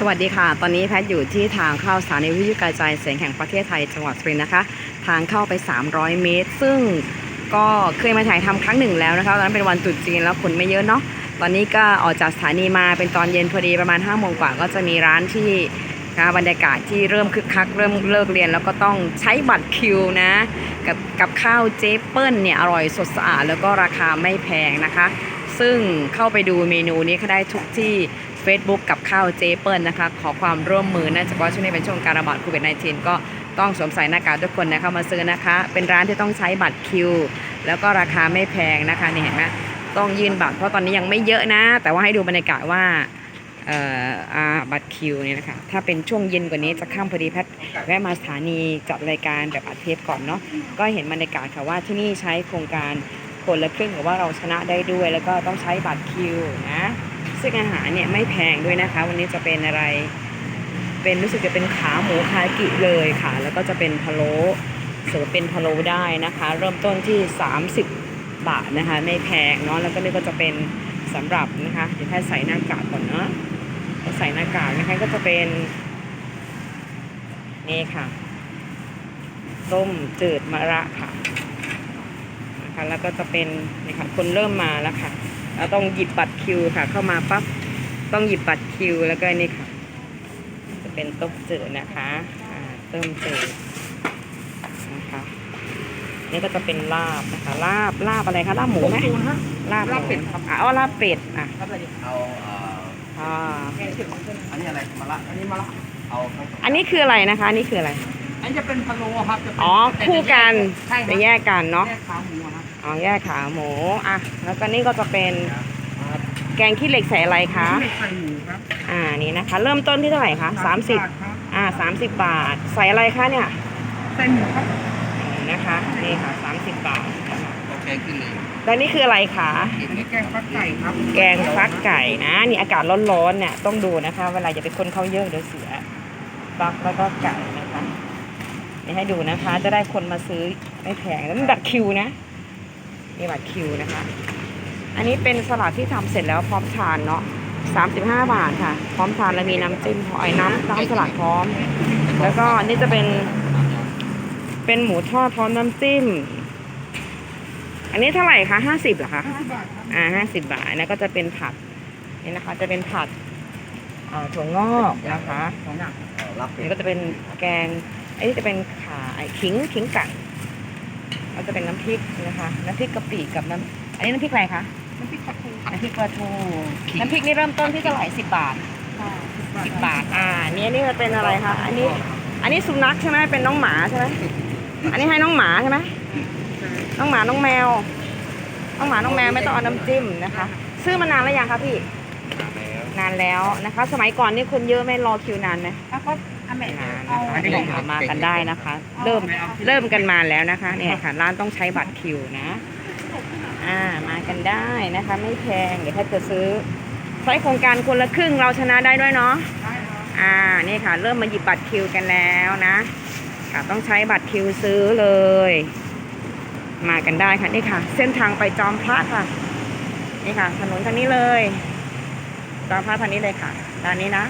สวัสดีค่ะ ตอนนี้แพทย์อยู่ที่ทางเข้าสถานีวิทยุกระจายเสียงแห่งประเทศไทยจังหวัดสุรินทร์นะคะ ทางเข้าไป 300 เมตร ซึ่งก็เคยมาถ่ายทำครั้งหนึ่งแล้วนะคะตอนนั้นเป็นวันตรุษจีนแล้วคนไม่เยอะเนาะ ตอนนี้ก็ออกจากสถานีมาเป็นตอนเย็นพอดีประมาณ5้าโมงกว่าก็จะมีร้านที่นะบรรยากาศที่เริ่มคึกคักเริ่มเลิกเรียนแล้วก็ต้องใช้บัตรคิวนะ กับกับข้าวเจเปิ้ลเนี่ยอร่อยสดสะอาดแล้วก็ราคาไม่แพงนะคะ ซึ่งเข้าไปดูเมนูนี้ก็ได้ทุกที่ Facebook กับข้าวเจเปิลนะคะ ขอความร่วมมือนื่องจากว่าช่วงนี้เป็นช่วงการระบาดโควิด -19 ก็ต้องสวมใส่หน้ากากทุกคนนะคะมาซื้อนะคะ เป็นร้านที่ต้องใช้บัตรคิว แล้วก็ราคาไม่แพงนะคะนี่เห็นไหมต้องยื่นบัตรเพราะตอนนี้ยังไม่เยอะนะ แต่ว่าให้ดูบรรยากาศว่าเอ่อบัตรคิวเนี่ยนะคะ ถ้าเป็นช่วงเย็นกว่านี้จะข้ามพอดีแพทย์แวะมาสถานีจัดรายการแบบอัดเทปก่อนเนาะ ก็เห็นบรรยากาศค่ะว่าที่นี่ใช้โครงการคนละครึ่งหรือว่าเราชนะได้ด้วย แล้วก็ต้องใช้บัตรคิวนะ ซึ่งอาหารเนี่ยไม่แพงด้วยนะคะ วันนี้จะเป็นอะไร เป็นรู้สึกจะเป็นขาหมูคากิเลยค่ะ แล้วก็จะเป็นพะโล้เสิร์ฟเป็นพะโล้ได้นะคะ เริ่มต้นที่ 30 บาทนะคะ ไม่แพงเนาะแล้วก็นี่ก็จะเป็นสำหรับนะคะเดี๋ยวแค่ใส่หน้ากากก่อนเนาะใส่หน้ากากนะคะก็จะเป็นนี่ค่ะต้มจืดมะระค่ะนะคะแล้วก็จะเป็นนี่ค่ะคนเริ่มมาแล้วค่ะเราต้องหยิบบัตร คิวค่ะ เข้ามาปั๊บต้องหยิบบัตรคิวแล้วก็นี่ค่ะ จะเป็นต้มจืดนะคะอ่าต้มจืดนะคะนี่ก็จะเป็นลาบนะคะลาบลาบอะไรคะลาบหมูไหมลาบหมูลาบเป็ดครับอะเอาลาบเป็ดอะครับเลยเอาเอ่ออ่าแกงเขียวของเส้นอันนี้อะไรมะละอันนี้มะละเอาทั้งอันนี้คืออะไรนะคะอันนี่คืออะไรอันนี้จะเป็นพะโล้ครับจะเป็นอ๋อคู่กันใช่คจะรับแยกกันเนาะแยกขาหมูอะครับอ๋อแยกขาหมูอะแล้วก็นี่ก็จะเป็น แกงขี้เหล็กใส่อะไรคะไม่ใส่หมูครับอ่านี่นะคะ เริ่มต้นที่เท่าไหร่คะสามสิบทครับอ่าสามสิบบาท ใส่อะไรคะเนี่ยใส่หมูครับนะคะนี่ค่ะ30บาทโอเคขึ้นเลยแล้วนี่คืออะไรคะอันนี้แกงฟักไก่ครับ แกงฟักไก่นะนี่อากาศร้อนๆเนี่ยต้องดูนะคะ เวลาอย่าไปคนเขาเยอะเดี๋ยวเสียฟักแล้วก็ไก่นะคะนี่ให้ดูนะคะ จะได้คนมาซื้อไม่แพงแล้วมันบัตรคิวนะนี่บัตรคิวนะคะ อันนี้เป็นสลัดที่ทำเสร็จแล้วพร้อมทานเนาะ35บาทค่ะ พร้อมทานแล้วมีน้ำจิ้มพร้อมไอ้น้ำน้ำสลัดพร้อม แล้วก็นี่จะเป็น เป็นหมูทอดพร้อมน้ำจิ้ม อันนี้เท่าไหร่คะห้าสิบเหรอคะ50บาทครับอ่าห้าสิบบาทอันนั้นก็จะเป็นผัดนี่นะคะ จะเป็นผัดเอ่อถั่วงอกนะคะสองอย่างเอารับอันเป็นี้ดก็จะเป็นแกงอันนี้จะเป็นขาไอ้ขิงขิงไก่แล้วจะเป็นน้ำพริกนะคะ น้ำพริกกะปิกับน้ำอันนี้น้ำพริกอะไรคะ น้ำพริกปลาทูน้ำพริกปลาทูน้ำพริกนี่เริ่มต้นที่เท่าไหร่สิบบาทค่ะสิบบาท อ่าอันนี่นี่เป็นอะไรคะ อันนี้ อันนี้สุนัขใช่ไหมเป็นน้องหมาใช่ไหมอันนี้ให้น้องหมาใช่ไหมน้องหมา น้องแมว น้องหมา น้องแมวไม่ต้องเอาน้ำจิ้มนะคะ ซื้อมานานแล้วยังคะพี่ นานแล้วนะคะ สมัยก่อนนี่คนเยอะไหม่รอคิวนานไหมแล้วก็อันไหนนานเอานะคะอันนี่ไหนค่ะมากันได้นะคะ เริ่ม เริ่มกันมาแล้วนะคะ เนี่ยค่ะ ร้านต้องใช้บัตรคิวนะ อ่ามากันได้นะคะ ไม่แพงเดี๋ยวถ้าจะซื้อใช้โครงการคนละครึ่งเราชนะได้ด้วยเนาะได้ครับอ่านี่ค่ะ เริ่มมาหยิบบัตรคิวกันแล้วนะค่ะต้องใช้บัตรคิวซื้อเลย มากันได้ค่ะนี่ค่ะ เส้นทางไปจอมพระค่ะนี่ค่ะ ถนนทางนี้เลย จอมพระทางนี้เลยค่ะด้านนี้นะ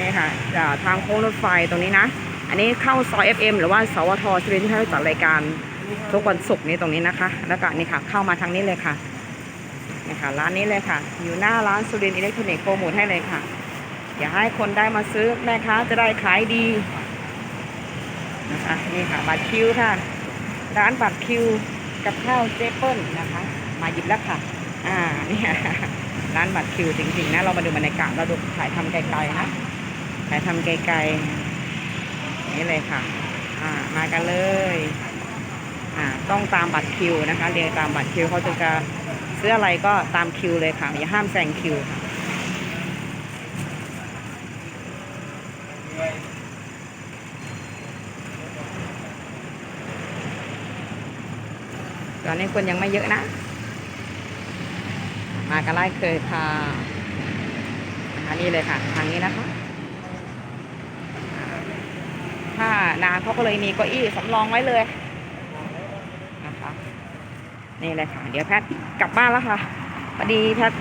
นี่ค่ะจะทางโค้งรถไฟตรงนี้นะ อันนี้เข้าซอย FM หรือว่าสวทสุรินทร์ที่ให้จัดรายการ ทุกวันศุกร์นี้ตรงนี้นะคะ แล้วก็นี่ค่ะ เข้ามาทางนี้เลยค่ะนี่ค่ะร้านนี้เลยค่ะ อยู่หน้าร้านสุรินอิเล็กทรอนิกส์โปรโมทให้เลยค่ะ อย่าให้คนได้มาซื้อแม่ค้าจะได้ขายดีนะคะนี่ค่ะบัตรคิวค่ะ ร้านบัตรคิวกับข้าวเจเปิลนะคะ มาหยิบแล้วค่ะ อ่าเนี่ยร้านบัตรคิวจริงๆนะเรามาดูบรรยากาศเราดูถ่ายทำไกลๆนะถ่ายทำไกลๆนี่เลยค่ะ อ่ามากันเลย อ่าต้องตามบัตรคิวนะคะเรียงตามบัตรคิวเขาจะจะซื้ออะไรก็ตามคิวเลยค่ะอย่าห้ามแซงคิวค่ะตอนนี้คนยังไม่เยอะนะ มากันไล่เคยพาอันนี้เลยค่ะ ทางนี้นะคะ ถ้านานเขาก็เลยมีเก้าอี้สำรองไว้เลย นะคะนี่เลยค่ะ เดี๋ยวแพทย์กลับบ้านแล้วค่ะพอดีแพทย์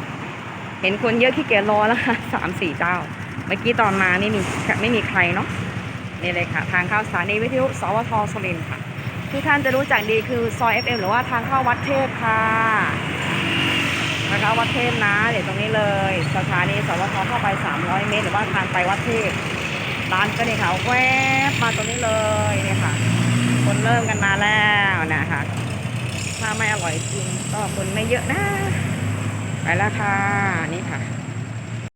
เห็นคนเยอะขี้เกียจรอแล้วค่ะสามสี่เจ้า เมื่อกี้ตอนมานี่มีไม่มีใครเนาะนี่เลยค่ะ ทางเข้าสถานีวิทยุสวทสุรินทร์ค่ะทุกท่านจะรู้จักดีคือซอย FM หรือว่าทางเข้าวัดเทพค่ะทางเข้าวัดเทพนะ เดี๋ยวตรงนี้เลย สถานีสวทเข้าไป 300 เมตร หรือว่าทางไปวัดเทพร้านก็เนี่ยค่ะแวบมาตรงนี้เลยนี่ค่ะ คนเริ่มกันมาแล้ว ถ้าไม่อร่อยจริงก็คนไม่เยอะนะ ไปแล้วค่ะนี่ค่ะ